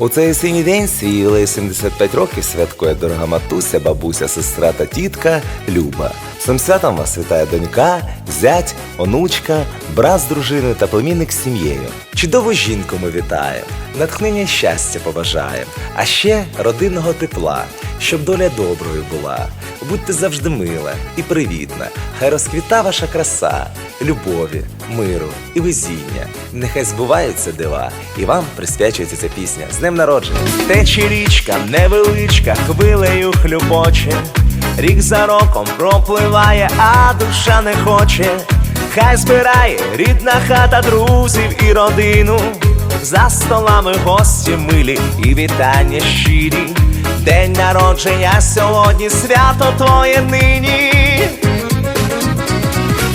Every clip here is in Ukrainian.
У цей осінній день свій ювілей 75 років святкує дорога матуся, бабуся, сестра та тітка Люба. Цим святом вас вітає донька, зять, онучка, брат з дружиною та племінник з сім'єю. Чудову жінку ми вітаємо, натхнення щастя побажаємо, а ще родинного тепла, щоб доля доброю була. Будьте завжди мила і привітна, хай розквіта ваша краса, любові, миру і везіння. Нехай збуваються дива, і вам присвячується ця пісня з днем народження. Тече річка невеличка, хвилею хлюбоче. Рік за роком пропливає, а душа не хоче. Хай збирає рідна хата друзів і родину. За столами гості милі і вітання щирі. День народження сьогодні, свято твоє нині.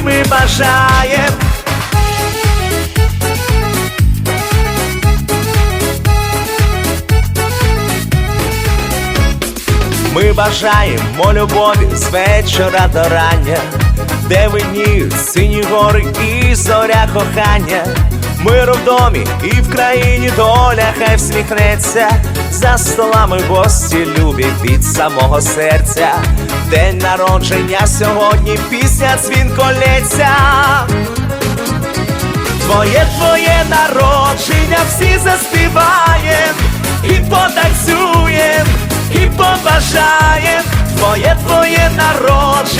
тобі ми бажаєм. Ми бажаємо любові з вечора до рання, де видніють сині гори і зоря кохання. Миру в домі і в країні доля хай всміхнеться, за столами гості любі від самого серця. День народження сьогодні пісня дзвін колеться. Твоє твоє народження всі заспіваєм і потанцюєм, і побажаєм. Твоє твоє народження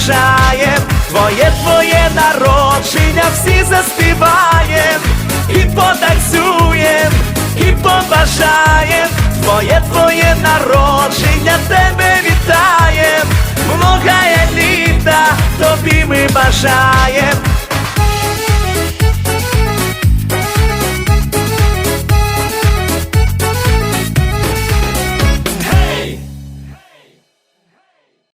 бажаєм. Твоє твоє народження всі заспіваєм, і потанцюєм, і побажаєм. Твоє твоє народження тебе вітаєм, многая літа тобі ми бажаєм.